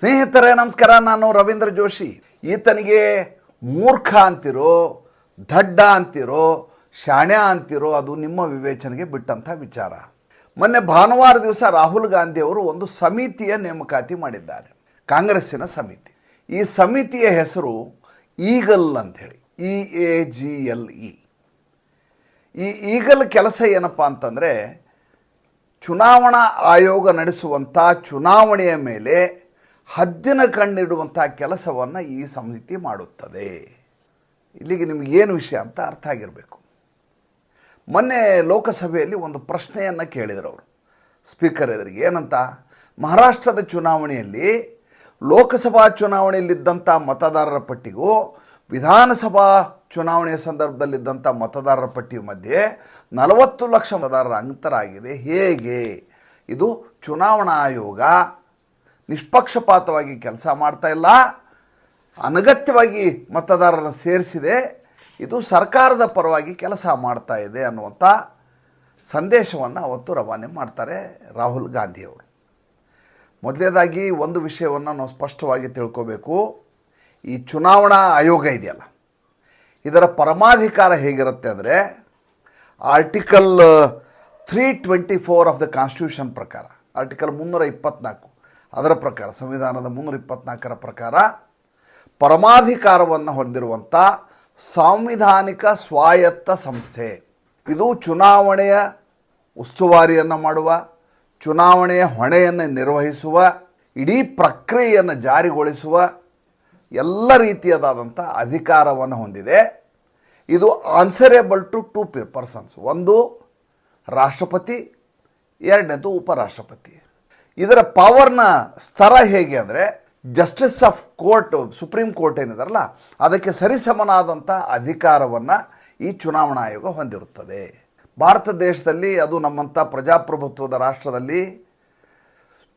ಸ್ನೇಹಿತರೇ, ನಮಸ್ಕಾರ. ನಾನು ರವೀಂದ್ರ ಜೋಶಿ. ಈತನಿಗೆ ಮೂರ್ಖ ಅಂತಿರೋ, ದಡ್ಡ ಅಂತಿರೋ, ಶಾಣ್ಯ ಅಂತಿರೋ, ಅದು ನಿಮ್ಮ ವಿವೇಚನೆಗೆ ಬಿಟ್ಟಂಥ ವಿಚಾರ. ಮೊನ್ನೆ ಭಾನುವಾರ ದಿವಸ ರಾಹುಲ್ ಗಾಂಧಿ ಅವರು ಒಂದು ಸಮಿತಿಯ ನೇಮಕಾತಿ ಮಾಡಿದ್ದಾರೆ. ಕಾಂಗ್ರೆಸ್ಸಿನ ಸಮಿತಿ. ಈ ಸಮಿತಿಯ ಹೆಸರು ಈಗಲ್ ಅಂಥೇಳಿ E A G L E ಈ ಈಗಲ್ ಕೆಲಸ ಏನಪ್ಪ ಅಂತಂದರೆ, ಚುನಾವಣಾ ಆಯೋಗ ನಡೆಸುವಂಥ ಚುನಾವಣೆಯ ಮೇಲೆ ಹದ್ದಿನ ಕಣ್ಣಿಡುವಂಥ ಕೆಲಸವನ್ನು ಈ ಸಮಿತಿ ಮಾಡುತ್ತದೆ. ಇಲ್ಲಿಗೆ ನಿಮ್ಗೆ ಏನು ವಿಷಯ ಅಂತ ಅರ್ಥ ಆಗಿರಬೇಕು. ಮೊನ್ನೆ ಲೋಕಸಭೆಯಲ್ಲಿ ಒಂದು ಪ್ರಶ್ನೆಯನ್ನು ಕೇಳಿದರು ಅವರು. ಸ್ಪೀಕರ್ ಎದುರಿಗೆ ಏನಂತ? ಮಹಾರಾಷ್ಟ್ರದ ಚುನಾವಣೆಯಲ್ಲಿ ಲೋಕಸಭಾ ಚುನಾವಣೆಯಲ್ಲಿದ್ದಂಥ ಮತದಾರರ ಪಟ್ಟಿಗೂ ವಿಧಾನಸಭಾ ಚುನಾವಣೆಯ ಸಂದರ್ಭದಲ್ಲಿದ್ದಂಥ ಮತದಾರರ ಪಟ್ಟಿಯ ಮಧ್ಯೆ ನಲವತ್ತು ಲಕ್ಷ ಮತದಾರರ ಅಂತರ ಆಗಿದೆ. ಹೇಗೆ? ಇದು ಚುನಾವಣಾ ಆಯೋಗ ನಿಷ್ಪಕ್ಷಪಾತವಾಗಿ ಕೆಲಸ ಮಾಡ್ತಾ ಇಲ್ಲ. ಅನಗತ್ಯವಾಗಿ ಮತದಾರರನ್ನು ಸೇರಿಸಿದೆ. ಇದು ಸರ್ಕಾರದ ಪರವಾಗಿ ಕೆಲಸ ಮಾಡ್ತಾ ಇದೆ ಅನ್ನುವಂಥ ಸಂದೇಶವನ್ನು ಅವತ್ತು ರವಾನೆ ಮಾಡ್ತಾರೆ ರಾಹುಲ್ ಗಾಂಧಿಯವರು ಮೊದಲನೇದಾಗಿ ಒಂದು ವಿಷಯವನ್ನು ನಾವು ಸ್ಪಷ್ಟವಾಗಿ ತಿಳ್ಕೋಬೇಕು. ಈ ಚುನಾವಣಾ ಆಯೋಗ ಇದೆಯಲ್ಲ, ಇದರ ಪರಮಾಧಿಕಾರ ಹೇಗಿರುತ್ತೆ ಅಂದರೆ article, three twenty four of the constitution ಪ್ರಕಾರ, ಆರ್ಟಿಕಲ್ ಮುನ್ನೂರ ಇಪ್ಪತ್ನಾಲ್ಕು ಅದರ ಪ್ರಕಾರ, ಸಂವಿಧಾನದ ಮುನ್ನೂರ ಇಪ್ಪತ್ನಾಲ್ಕರ ಪ್ರಕಾರ ಪರಮಾಧಿಕಾರವನ್ನು ಹೊಂದಿರುವಂಥ ಸಾಂವಿಧಾನಿಕ ಸ್ವಾಯತ್ತ ಸಂಸ್ಥೆ. ಇದು ಚುನಾವಣೆಯ ಉಸ್ತುವಾರಿಯನ್ನು ಮಾಡುವ, ಚುನಾವಣೆಯ ಹೊಣೆಯನ್ನು ನಿರ್ವಹಿಸುವ, ಇಡೀ ಪ್ರಕ್ರಿಯೆಯನ್ನು ಜಾರಿಗೊಳಿಸುವ ಎಲ್ಲ ರೀತಿಯದಾದಂಥ ಅಧಿಕಾರವನ್ನು ಹೊಂದಿದೆ. ಇದು ಆನ್ಸರೇಬಲ್ ಟು ಟೂ ಪರ್ಸನ್ಸ್ ಒಂದು ರಾಷ್ಟ್ರಪತಿ, ಎರಡನೇದು ಉಪರಾಷ್ಟ್ರಪತಿ. ಇದರ ಪವರ್ನ ಸ್ತರ ಹೇಗೆ ಅಂದರೆ justice of court supreme court ಏನಿದಾರಲ್ಲ, ಅದಕ್ಕೆ ಸರಿಸಮನಾದಂಥ ಅಧಿಕಾರವನ್ನು ಈ ಚುನಾವಣಾ ಆಯೋಗ ಹೊಂದಿರುತ್ತದೆ. ಭಾರತ ದೇಶದಲ್ಲಿ ಅದು ನಮ್ಮಂಥ ಪ್ರಜಾಪ್ರಭುತ್ವದ ರಾಷ್ಟ್ರದಲ್ಲಿ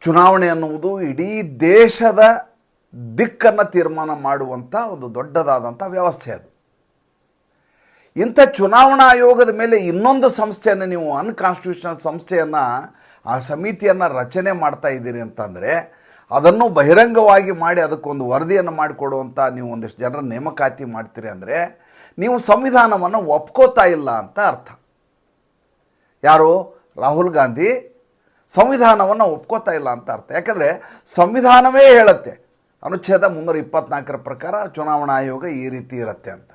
ಚುನಾವಣೆ ಅನ್ನುವುದು ಇಡೀ ದೇಶದ ದಿಕ್ಕನ್ನು ತೀರ್ಮಾನ ಮಾಡುವಂಥ ಒಂದು ದೊಡ್ಡದಾದಂಥ ವ್ಯವಸ್ಥೆ ಅದು. ಇಂಥ ಚುನಾವಣಾ ಆಯೋಗದ ಮೇಲೆ ಇನ್ನೊಂದು ಸಂಸ್ಥೆಯನ್ನು ನೀವು ಅನ್ಕಾನ್ಸ್ಟಿಟ್ಯೂಷನಲ್ ಸಂಸ್ಥೆಯನ್ನು, ಆ ಸಮಿತಿಯನ್ನು ರಚನೆ ಮಾಡ್ತಾ ಇದ್ದೀರಿ ಅಂತಂದರೆ, ಅದನ್ನು ಬಹಿರಂಗವಾಗಿ ಮಾಡಿ ಅದಕ್ಕೊಂದು ವರದಿಯನ್ನು ಮಾಡಿಕೊಡುವಂಥ ನೀವು ಒಂದಿಷ್ಟು ಜನರ ನೇಮಕಾತಿ ಮಾಡ್ತೀರಿ ಅಂದರೆ, ನೀವು ಸಂವಿಧಾನವನ್ನು ಒಪ್ಕೋತಾ ಇಲ್ಲ ಅಂತ ಅರ್ಥ. ಯಾರು? ರಾಹುಲ್ ಗಾಂಧಿ ಸಂವಿಧಾನವನ್ನು ಒಪ್ಕೋತಾ ಇಲ್ಲ ಅಂತ ಅರ್ಥ. ಯಾಕಂದರೆ ಸಂವಿಧಾನವೇ ಹೇಳುತ್ತೆ, ಅನುಚ್ಛೇದ ಮುನ್ನೂರ ಇಪ್ಪತ್ನಾಲ್ಕರ ಪ್ರಕಾರ ಚುನಾವಣಾ ಆಯೋಗ ಈ ರೀತಿ ಇರುತ್ತೆ ಅಂತ.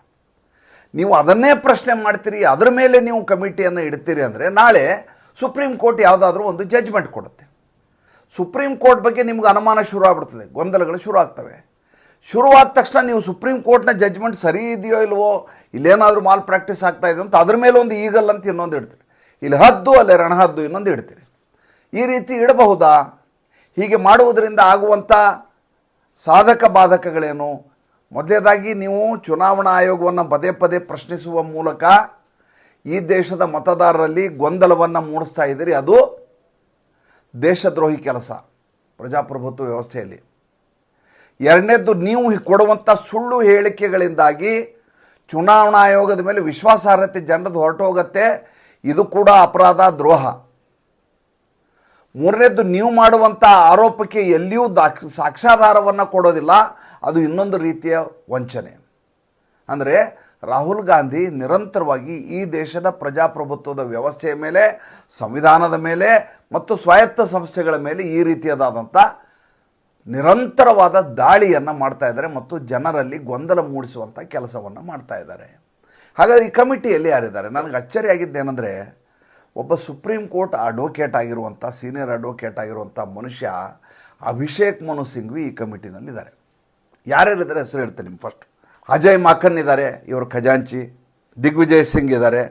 ನೀವು ಅದನ್ನೇ ಪ್ರಶ್ನೆ ಮಾಡ್ತೀರಿ, ಅದರ ಮೇಲೆ ನೀವು ಕಮಿಟಿಯನ್ನು ಇಡ್ತೀರಿ ಅಂದರೆ ನಾಳೆ ಸುಪ್ರೀಂ ಕೋರ್ಟ್ ಯಾವುದಾದ್ರೂ ಒಂದು ಜಜ್ಮೆಂಟ್ ಕೊಡುತ್ತೆ. ಸುಪ್ರೀಂ ಕೋರ್ಟ್ ಬಗ್ಗೆ ನಿಮ್ಗೆ ಅನುಮಾನ ಶುರು ಆಗ್ಬಿಡ್ತದೆ, ಗೊಂದಲಗಳು ಶುರು ಆಗ್ತವೆ. ಶುರುವಾದ ತಕ್ಷಣ ನೀವು ಸುಪ್ರೀಂ ಕೋರ್ಟ್ನ ಜಜ್ಮೆಂಟ್ ಸರಿ ಇದೆಯೋ ಇಲ್ವೋ, ಇಲ್ಲೇನಾದರೂ ಮಾಲ್ ಪ್ರಾಕ್ಟೀಸ್ ಆಗ್ತಾ ಇದೆ ಅಂತ ಅದ್ರ ಮೇಲೆ ಒಂದು ಈಗಲ್ ಅಂತ ಇನ್ನೊಂದು ಇಡ್ತೀರಿ. ಇಲ್ಲಿ ಹದ್ದು ಅಲ್ಲಿ ರಣಹದ್ದು ಇನ್ನೊಂದು ಇಡ್ತೀರಿ. ಈ ರೀತಿ ಇಡಬಹುದಾ? ಹೀಗೆ ಮಾಡುವುದರಿಂದ ಆಗುವಂಥ ಸಾಧಕ ಬಾಧಕಗಳೇನು? ಮೊದಲನೇದಾಗಿ ನೀವು ಚುನಾವಣಾ ಆಯೋಗವನ್ನು ಪದೇ ಪದೇ ಪ್ರಶ್ನಿಸುವ ಮೂಲಕ ಈ ದೇಶದ ಮತದಾರರಲ್ಲಿ ಗೊಂದಲವನ್ನು ಮೂಡಿಸ್ತಾ ಇದ್ದೀರಿ. ಅದು ದೇಶದ್ರೋಹಿ ಕೆಲಸ ಪ್ರಜಾಪ್ರಭುತ್ವ ವ್ಯವಸ್ಥೆಯಲ್ಲಿ. ಎರಡನೇದ್ದು ನೀವು ಕೊಡುವಂಥ ಸುಳ್ಳು ಹೇಳಿಕೆಗಳಿಂದಾಗಿ ಚುನಾವಣಾ ಆಯೋಗದ ಮೇಲೆ ವಿಶ್ವಾಸಾರ್ಹತೆ ಜನರದ್ದು ಹೊರಟು ಹೋಗುತ್ತೆ ಇದು ಕೂಡ ಅಪರಾಧ, ದ್ರೋಹ. ಮೂರನೇದ್ದು ನೀವು ಮಾಡುವಂಥ ಆರೋಪಕ್ಕೆ ಎಲ್ಲಿಯೂ ದಾಕ್ಷ ಸಾಕ್ಷ್ಯಾಧಾರವನ್ನು ಕೊಡೋದಿಲ್ಲ. ಅದು ಇನ್ನೊಂದು ರೀತಿಯ ವಂಚನೆ. ಅಂದರೆ ರಾಹುಲ್ ಗಾಂಧಿ ನಿರಂತರವಾಗಿ ಈ ದೇಶದ ಪ್ರಜಾಪ್ರಭುತ್ವದ ವ್ಯವಸ್ಥೆಯ ಮೇಲೆ, ಸಂವಿಧಾನದ ಮೇಲೆ ಮತ್ತು ಸ್ವಾಯತ್ತ ಸಂಸ್ಥೆಗಳ ಮೇಲೆ ಈ ರೀತಿಯದಾದಂಥ ನಿರಂತರವಾದ ದಾಳಿಯನ್ನು ಮಾಡ್ತಾ ಇದ್ದಾರೆ ಮತ್ತು ಜನರಲ್ಲಿ ಗೊಂದಲ ಮೂಡಿಸುವಂಥ ಕೆಲಸವನ್ನು ಮಾಡ್ತಾ ಇದ್ದಾರೆ. ಹಾಗಾದರೆ ಈ ಕಮಿಟಿಯಲ್ಲಿ ಯಾರಿದ್ದಾರೆ? ನನಗೆ ಅಚ್ಚರಿಯಾಗಿದ್ದೇನೆಂದರೆ, ಒಬ್ಬ ಸುಪ್ರೀಂ ಕೋರ್ಟ್ ಅಡ್ವೊಕೇಟ್ ಆಗಿರುವಂಥ ಸೀನಿಯರ್ ಅಡ್ವೊಕೇಟ್ ಆಗಿರುವಂಥ ಮನುಷ್ಯ ಅಭಿಷೇಕ್ ಮನು ಸಿಂಘ್ವಿ ಈ ಕಮಿಟಿನಲ್ಲಿದ್ದಾರೆ. ಯಾರ್ಯಾರಿದ್ದಾರೆ ಹೆಸರು ಹೇಳ್ತೀನಿ ನಿಮ್ಮ ಫಸ್ಟ್ ಅಜಯ್ ಮಾಕನ್ ಇದ್ದಾರೆ, ಇವರು ಖಜಾಂಚಿ. ದಿಗ್ವಿಜಯ್ ಸಿಂಗ್ ಇದ್ದಾರೆ,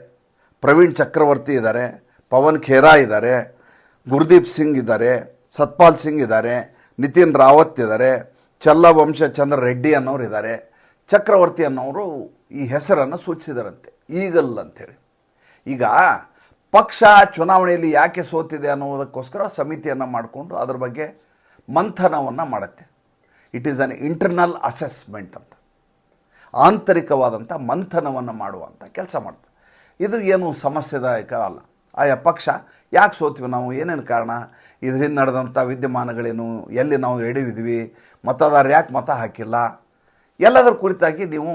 ಪ್ರವೀಣ್ ಚಕ್ರವರ್ತಿ ಇದ್ದಾರೆ, ಪವನ್ ಖೇರಾ ಇದ್ದಾರೆ, ಗುರ್ದೀಪ್ ಸಿಂಗ್ ಇದ್ದಾರೆ, ಸತ್ಪಾಲ್ ಸಿಂಗ್ ಇದ್ದಾರೆ, ನಿತಿನ್ ರಾವತ್ ಇದ್ದಾರೆ, ಚಲ್ಲವಂಶ ಚಂದ್ರ ರೆಡ್ಡಿ ಅನ್ನೋರು ಇದ್ದಾರೆ. ಚಕ್ರವರ್ತಿ ಅನ್ನೋರು ಈ ಹೆಸರನ್ನು ಸೂಚಿಸಿದಾರಂತೆ, ಈಗಲ್ ಅಂಥೇಳಿ ಈಗ ಪಕ್ಷ ಚುನಾವಣೆಯಲ್ಲಿ ಯಾಕೆ ಸೋತಿದೆ ಅನ್ನೋದಕ್ಕೋಸ್ಕರ ಸಮಿತಿಯನ್ನು ಮಾಡಿಕೊಂಡು ಅದರ ಬಗ್ಗೆ ಮಂಥನವನ್ನು ಮಾಡುತ್ತೆ. It is an internal assessment ಅಂತ. ಆಂತರಿಕವಾದಂಥ ಮಂಥನವನ್ನು ಮಾಡುವಂಥ ಕೆಲಸ ಮಾಡ್ತಾರೆ ಇದು ಏನು ಸಮಸ್ಯೆದಾಯಕ ಅಲ್ಲ. ಆಯಾ ಪಕ್ಷ ಯಾಕೆ ಸೋತೀವಿ ನಾವು? ಏನೇನು ಕಾರಣ? ಇದರಿಂದ ನಡೆದಂಥ ವಿದ್ಯಮಾನಗಳೇನು? ಎಲ್ಲಿ ನಾವು ಎಡವಿದ್ವಿ? ಮತದಾರರು ಯಾಕೆ ಮತ ಹಾಕಿಲ್ಲ? ಎಲ್ಲದರ ಕುರಿತಾಗಿ ನೀವು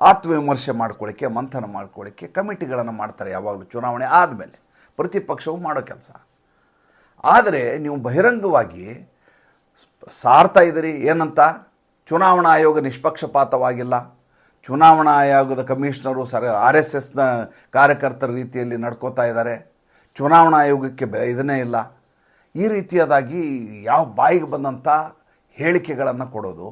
ಆತ್ಮವಿಮರ್ಶೆ ಮಾಡ್ಕೊಳ್ಳಿಕ್ಕೆ, ಮಂಥನ ಮಾಡ್ಕೊಳ್ಳಿಕ್ಕೆ ಕಮಿಟಿಗಳನ್ನು ಮಾಡ್ತಾರೆ ಯಾವಾಗಲೂ ಚುನಾವಣೆ ಆದಮೇಲೆ. ಪ್ರತಿಪಕ್ಷವು ಮಾಡೋ ಕೆಲಸ. ಆದರೆ ನೀವು ಬಹಿರಂಗವಾಗಿ ಸಾರ್ತಾ ಇದ್ದೀರಿ ಏನಂತ? ಚುನಾವಣಾ ಆಯೋಗ ನಿಷ್ಪಕ್ಷಪಾತವಾಗಿಲ್ಲ. ಚುನಾವಣಾ ಆಯೋಗದ ಕಮಿಷನರು ಸರ್, ಆರ್ ಎಸ್ ಎಸ್ನ ಕಾರ್ಯಕರ್ತರ ರೀತಿಯಲ್ಲಿ ನಡ್ಕೋತಾ ಇದ್ದಾರೆ. ಚುನಾವಣಾ ಆಯೋಗಕ್ಕೆ ಬೆ, ಇದನ್ನೇ ಇಲ್ಲ. ಈ ರೀತಿಯಾದಾಗಿ ಯಾವ ಬಾಯಿಗೆ ಬಂದಂಥ ಹೇಳಿಕೆಗಳನ್ನು ಕೊಡೋದು.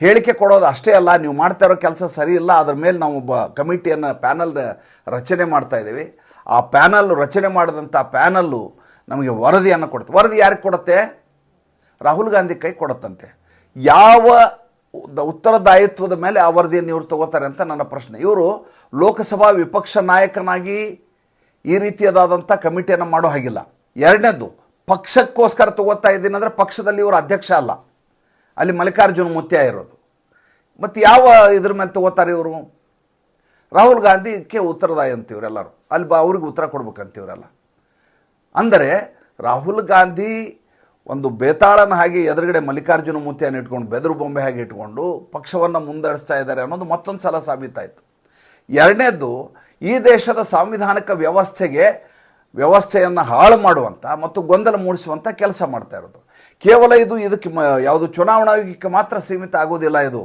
ಹೇಳಿಕೆ ಕೊಡೋದು ಅಷ್ಟೇ ಅಲ್ಲ, ನೀವು ಮಾಡ್ತಾ ಇರೋ ಕೆಲಸ ಸರಿ ಇಲ್ಲ, ಅದ್ರ ಮೇಲೆ ನಾವು ಒಬ್ಬ ಕಮಿಟಿಯನ್ನು, ಪ್ಯಾನಲ್ ರಚನೆ ಮಾಡ್ತಾ ಇದ್ದೀವಿ. ಆ ಪ್ಯಾನಲ್ ರಚನೆ ಮಾಡಿದಂಥ ಪ್ಯಾನಲ್ಲು ನಮಗೆ ವರದಿಯನ್ನು ಕೊಡುತ್ತೆ. ವರದಿ ಯಾರಿಗೆ ಕೊಡುತ್ತೆ? ರಾಹುಲ್ ಗಾಂಧಿ ಕೈ ಕೊಡುತ್ತಂತೆ. ಯಾವ ಉತ್ತರದಾಯಿತ್ವದ ಮೇಲೆ ಆ ವರದಿಯನ್ನು ಇವರು ತಗೋತಾರೆ ಅಂತ ನನ್ನ ಪ್ರಶ್ನೆ. ಇವರು ಲೋಕಸಭಾ ವಿಪಕ್ಷ ನಾಯಕನಾಗಿ ಈ ರೀತಿಯದಾದಂಥ ಕಮಿಟಿಯನ್ನು ಮಾಡೋ ಹಾಗಿಲ್ಲ. ಎರಡನೇದು ಪಕ್ಷಕ್ಕೋಸ್ಕರ ತಗೋತಾ ಇದ್ದೀನಿ ಅಂದರೆ ಪಕ್ಷದಲ್ಲಿ ಇವರು ಅಧ್ಯಕ್ಷ ಅಲ್ಲ. ಅಲ್ಲಿ ಮಲ್ಲಿಕಾರ್ಜುನ ಮುತ್ಯ ಇರೋದು. ಮತ್ತು ಯಾವ ಇದ್ರ ಮೇಲೆ ತಗೋತಾರೆ ಇವರು? ರಾಹುಲ್ ಗಾಂಧಿಗೆ ಉತ್ತರದಾಯಿ ಅಂತ ಇವರೆಲ್ಲರೂ. ಅಲ್ಲಿ ಬಾ ಅವ್ರಿಗೆ ಉತ್ತರ ಕೊಡ್ಬೇಕಂತ ಇವರೆಲ್ಲ. ಅಂದರೆ ರಾಹುಲ್ ಗಾಂಧಿ ಒಂದು ಬೇತಾಳನ ಹಾಗೆ ಎದುರುಗಡೆ ಮಲ್ಲಿಕಾರ್ಜುನ ಮೂರ್ತಿಯನ್ನು ಇಟ್ಕೊಂಡು, ಬೆದರು ಬೊಂಬೆ ಹಾಗೆ ಇಟ್ಕೊಂಡು ಪಕ್ಷವನ್ನು ಮುಂದಡಿಸ್ತಾ ಇದ್ದಾರೆ ಅನ್ನೋದು ಮತ್ತೊಂದು ಸಲ ಸಾಬೀತಾಯಿತು. ಎರಡನೇದ್ದು, ಈ ದೇಶದ ಸಾಂವಿಧಾನಿಕ ವ್ಯವಸ್ಥೆಗೆ ವ್ಯವಸ್ಥೆಯನ್ನು ಹಾಳು ಮಾಡುವಂಥ ಮತ್ತು ಗೊಂದಲ ಮೂಡಿಸುವಂಥ ಕೆಲಸ ಮಾಡ್ತಾ ಇರೋದು. ಕೇವಲ ಇದು ಇದಕ್ಕೆ ಯಾವುದು ಚುನಾವಣಾ ಮಾತ್ರ ಸೀಮಿತ ಆಗೋದಿಲ್ಲ ಇದು.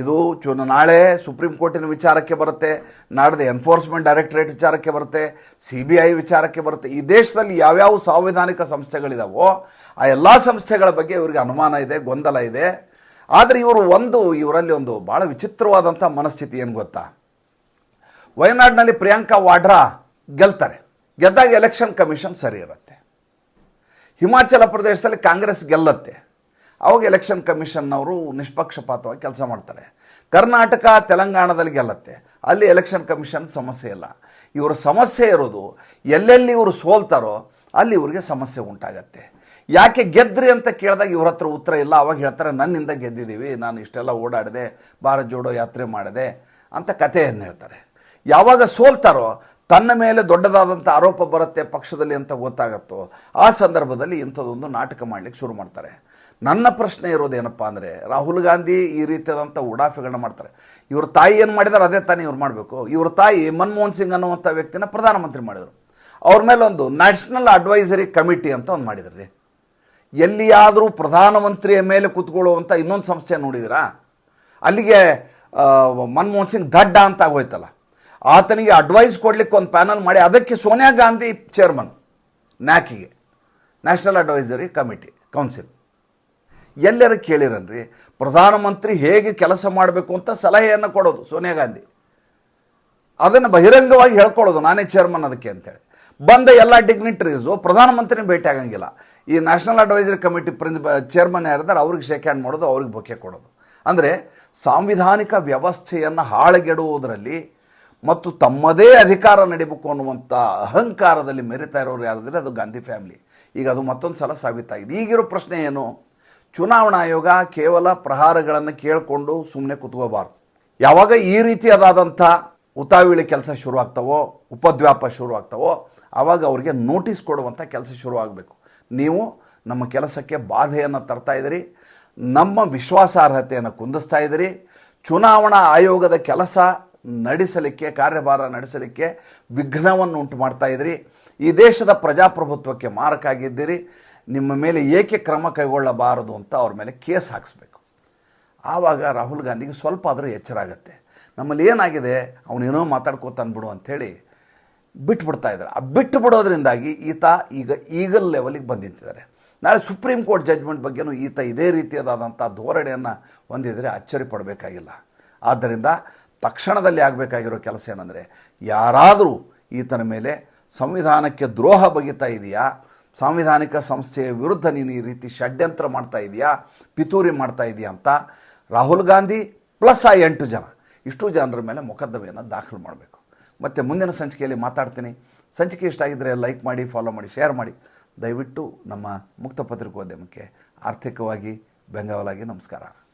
ಇದು ಚುನ ನಾಳೆ ಸುಪ್ರೀಂ ಕೋರ್ಟಿನ ವಿಚಾರಕ್ಕೆ ಬರುತ್ತೆ, ನಾಡ್ದು ಎನ್ಫೋರ್ಸ್ಮೆಂಟ್ ಡೈರೆಕ್ಟರೇಟ್ ವಿಚಾರಕ್ಕೆ ಬರುತ್ತೆ ಸಿ ಬಿ ಐ ವಿಚಾರಕ್ಕೆ ಬರುತ್ತೆ. ಈ ದೇಶದಲ್ಲಿ ಯಾವ್ಯಾವ ಸಾಂವಿಧಾನಿಕ ಸಂಸ್ಥೆಗಳಿದಾವೋ, ಆ ಎಲ್ಲ ಸಂಸ್ಥೆಗಳ ಬಗ್ಗೆ ಇವರಿಗೆ ಅನುಮಾನ ಇದೆ, ಗೊಂದಲ ಇದೆ. ಆದರೆ ಇವರು ಒಂದು, ಇವರಲ್ಲಿ ಒಂದು ಭಾಳ ವಿಚಿತ್ರವಾದಂಥ ಮನಸ್ಥಿತಿ ಏನು ಗೊತ್ತಾ? ವಯನಾಡಿನಲ್ಲಿ ಪ್ರಿಯಾಂಕಾ ವಾಡ್ರಾ ಗೆಲ್ತಾರೆ. ಗೆದ್ದಾಗ ಎಲೆಕ್ಷನ್ ಕಮಿಷನ್ ಸರಿ ಇರುತ್ತೆ. ಹಿಮಾಚಲ ಪ್ರದೇಶದಲ್ಲಿ ಕಾಂಗ್ರೆಸ್ ಗೆಲ್ಲತ್ತೆ. ಅವಾಗ ಎಲೆಕ್ಷನ್ ಕಮಿಷನ್ನವರು ನಿಷ್ಪಕ್ಷಪಾತವಾಗಿ ಕೆಲಸ ಮಾಡ್ತಾರೆ. ಕರ್ನಾಟಕ, ತೆಲಂಗಾಣದಲ್ಲಿ ಗೆಲ್ಲತ್ತೆ. ಅಲ್ಲಿ ಎಲೆಕ್ಷನ್ ಕಮಿಷನ್ ಸಮಸ್ಯೆ ಇಲ್ಲ. ಇವರ ಸಮಸ್ಯೆ ಇರೋದು ಎಲ್ಲೆಲ್ಲಿ ಇವರು ಸೋಲ್ತಾರೋ ಅಲ್ಲಿ ಇವ್ರಿಗೆ ಸಮಸ್ಯೆ ಉಂಟಾಗತ್ತೆ. ಯಾಕೆ ಗೆದ್ರಿ ಅಂತ ಕೇಳಿದಾಗ ಇವ್ರ ಹತ್ರ ಉತ್ತರ ಇಲ್ಲ. ಅವಾಗ ಹೇಳ್ತಾರೆ, ನನ್ನಿಂದ ಗೆದ್ದಿದ್ದೀವಿ. ನಾನು ಇಷ್ಟೆಲ್ಲ ಓಡಾಡಿದೆ. ಭಾರತ ಜೋಡೋ ಯಾತ್ರೆ ಮಾಡಿದೆ ಅಂತ ಕಥೆಯನ್ನು ಹೇಳ್ತಾರೆ. ಯಾವಾಗ ಸೋಲ್ತಾರೋ ತನ್ನ ಮೇಲೆ ದೊಡ್ಡದಾದಂಥ ಆರೋಪ ಬರುತ್ತೆ ಪಕ್ಷದಲ್ಲಿ ಅಂತ ಗೊತ್ತಾಗತ್ತೋ, ಆ ಸಂದರ್ಭದಲ್ಲಿ ಇಂಥದ್ದೊಂದು ನಾಟಕ ಮಾಡಲಿಕ್ಕೆ ಶುರು ಮಾಡ್ತಾರೆ. ನನ್ನ ಪ್ರಶ್ನೆ ಇರೋದೇನಪ್ಪ ಅಂದರೆ, ರಾಹುಲ್ ಗಾಂಧಿ ಈ ರೀತಿಯಾದಂಥ ಉಡಾಫೆಗಳನ್ನ ಮಾಡ್ತಾರೆ. ಇವ್ರ ತಾಯಿ ಏನು ಮಾಡಿದಾರೆ, ಅದೇ ತಾನೇ ಇವ್ರು ಮಾಡಬೇಕು. ಇವ್ರ ತಾಯಿ ಮನಮೋಹನ್ ಸಿಂಗ್ ಅನ್ನುವಂಥ ವ್ಯಕ್ತಿನ ಪ್ರಧಾನಮಂತ್ರಿ ಮಾಡಿದರು. ಅವ್ರ ಮೇಲೆ ಒಂದು ನ್ಯಾಷನಲ್ ಅಡ್ವೈಸರಿ ಕಮಿಟಿ ಅಂತ ಒಂದು ಮಾಡಿದ್ರು. ಎಲ್ಲಿಯಾದರೂ ಪ್ರಧಾನಮಂತ್ರಿಯ ಮೇಲೆ ಕೂತ್ಕೊಳ್ಳುವಂಥ ಇನ್ನೊಂದು ಸಂಸ್ಥೆ ನೋಡಿದಿರಾ? ಅಲ್ಲಿಗೆ ಮನಮೋಹನ್ ಸಿಂಗ್ ದಡ್ಡ ಅಂತ ಆಗೋಯ್ತಲ್ಲ. ಆತನಿಗೆ ಅಡ್ವೈಸ್ ಕೊಡಲಿಕ್ಕೆ ಒಂದು ಪ್ಯಾನಲ್ ಮಾಡಿ, ಅದಕ್ಕೆ Sonia Gandhi chairman ನ್ಯಾಕಿಗೆ. National advisory committee, council. ಎಲ್ಲರ ಕೇಳಿರನ್ರಿ, ಪ್ರಧಾನಮಂತ್ರಿ ಹೇಗೆ ಕೆಲಸ ಮಾಡಬೇಕು ಅಂತ ಸಲಹೆಯನ್ನು ಕೊಡೋದು ಸೋನಿಯಾ ಗಾಂಧಿ. ಅದನ್ನು ಬಹಿರಂಗವಾಗಿ ಹೇಳ್ಕೊಳ್ಳೋದು ನಾನೇ ಚೇರ್ಮನ್ ಅದಕ್ಕೆ ಅಂತೇಳಿ. ಬಂದ ಎಲ್ಲ ಡಿಗ್ನಿಟರೀಸು ಪ್ರಧಾನಮಂತ್ರಿನ ಭೇಟಿ ಆಗಂಗಿಲ್ಲ. ಈ national advisory committee principal chairman ಯಾರಿದ್ದಾರೆ, ಅವ್ರಿಗೆ ಶೇಕ್ ಹ್ಯಾಂಡ್ ಮಾಡೋದು, ಅವ್ರಿಗೆ ಬೊಕ್ಕೆ ಕೊಡೋದು. ಅಂದರೆ ಸಾಂವಿಧಾನಿಕ ವ್ಯವಸ್ಥೆಯನ್ನು ಹಾಳುಗೆಡುವುದರಲ್ಲಿ ಮತ್ತು ತಮ್ಮದೇ ಅಧಿಕಾರ ನಡಿಬೇಕು ಅನ್ನುವಂಥ ಅಹಂಕಾರದಲ್ಲಿ ಮೆರಿತಾ ಇರೋರು ಯಾರಿದ್ರೆ ಅದು ಗಾಂಧಿ ಫ್ಯಾಮಿಲಿ ಈಗ ಅದು ಮತ್ತೊಂದು ಸಲ ಸಾಬೀತಾಗಿದೆ. ಈಗಿರೋ ಪ್ರಶ್ನೆ ಏನು? ಚುನಾವಣಾ ಆಯೋಗ ಕೇವಲ ಪ್ರಹಾರಗಳನ್ನು ಕೇಳಿಕೊಂಡು ಸುಮ್ಮನೆ ಕುತ್ಕೋಬಾರ್ದು. ಯಾವಾಗ ಈ ರೀತಿಯಾದಂಥ ಉತಾವಿಳಿ ಕೆಲಸ ಶುರು ಆಗ್ತವೋ, ಉಪದ್ವ್ಯಾಪ ಶುರು ಆಗ್ತವೋ ಆವಾಗ ಅವರಿಗೆ ನೋಟಿಸ್ ಕೊಡುವಂಥ ಕೆಲಸ ಶುರು ಆಗಬೇಕು. ನೀವು ನಮ್ಮ ಕೆಲಸಕ್ಕೆ ಬಾಧೆಯನ್ನು ತರ್ತಾ ಇದ್ದೀರಿ, ನಮ್ಮ ವಿಶ್ವಾಸಾರ್ಹತೆಯನ್ನು ಕುಂದಿಸ್ತಾ ಇದ್ದೀರಿ, ಚುನಾವಣಾ ಆಯೋಗದ ಕೆಲಸ ನಡೆಸಲಿಕ್ಕೆ, ಕಾರ್ಯಭಾರ ನಡೆಸಲಿಕ್ಕೆ ವಿಘ್ನವನ್ನು ಉಂಟು ಮಾಡ್ತಾ ಇದ್ದೀರಿ, ಈ ದೇಶದ ಪ್ರಜಾಪ್ರಭುತ್ವಕ್ಕೆ ಮಾರಕಾಗಿದ್ದೀರಿ ನಿಮ್ಮ ಮೇಲೆ ಏಕೆ ಕ್ರಮ ಕೈಗೊಳ್ಳಬಾರದು ಅಂತ ಅವ್ರ ಮೇಲೆ ಕೇಸ್ ಹಾಕಿಸ್ಬೇಕು. ಆವಾಗ ರಾಹುಲ್ ಗಾಂಧಿಗೆ ಸ್ವಲ್ಪ ಆದರೂ ಎಚ್ಚರ ಆಗುತ್ತೆ. ನಮ್ಮಲ್ಲಿ ಏನಾಗಿದೆ? ಅವನೇನೋ ಮಾತಾಡ್ಕೋತಾನೆ ಬಿಡು ಅಂಥೇಳಿ ಬಿಟ್ಬಿಡ್ತಾ ಇದ್ದಾರೆ. ಆ ಬಿಟ್ಟು ಬಿಡೋದ್ರಿಂದಾಗಿ ಈತ ಈಗ ಈಗಲ್ ಲೆವೆಲಿಗೆ ಬಂದಿಂತಿದ್ದಾರೆ ನಾಳೆ ಸುಪ್ರೀಂ ಕೋರ್ಟ್ ಜಡ್ಜ್ಮೆಂಟ್ ಬಗ್ಗೆನೂ ಈತ ಇದೇ ರೀತಿಯಾದಂಥ ಧೋರಣೆಯನ್ನು ಹೊಂದಿದರೆ ಅಚ್ಚರಿ ಪಡಬೇಕಾಗಿಲ್ಲ. ಆದ್ದರಿಂದ ತಕ್ಷಣದಲ್ಲಿ ಆಗಬೇಕಾಗಿರೋ ಕೆಲಸ ಏನಂದರೆ, ಯಾರಾದರೂ ಈತನ ಮೇಲೆ ಸಂವಿಧಾನಕ್ಕೆ ದ್ರೋಹ ಬಗೆತಾ ಇದೆಯಾ? ಸಾಂವಿಧಾನಿಕ ಸಂಸ್ಥೆಯ ವಿರುದ್ಧ ನೀನು ಈ ರೀತಿ ಷಡ್ಯಂತ್ರ ಮಾಡ್ತಾ ಇದೆಯಾ? ಪಿತೂರಿ ಮಾಡ್ತಾ ಇದೆಯಾ ಅಂತ ರಾಹುಲ್ ಗಾಂಧಿ ಪ್ಲಸ್ ಆ ಎಂಟು ಜನ. ಇಷ್ಟು ಜನರ ಮೇಲೆ ಮೊಕದ್ದಮೆಯನ್ನು ದಾಖಲು ಮಾಡಬೇಕು. ಮತ್ತು ಮುಂದಿನ ಸಂಚಿಕೆಯಲ್ಲಿ ಮಾತಾಡ್ತೀನಿ. ಸಂಚಿಕೆ ಇಷ್ಟ ಆಗಿದ್ದರೆ ಲೈಕ್ ಮಾಡಿ ಫಾಲೋ ಮಾಡಿ ಶೇರ್ ಮಾಡಿ. ದಯವಿಟ್ಟು ನಮ್ಮ ಮುಕ್ತ ಪತ್ರಿಕೋದ್ಯಮಕ್ಕೆ ಆರ್ಥಿಕವಾಗಿ ಬೆಂಗಾವಲಾಗಿ ನಮಸ್ಕಾರ.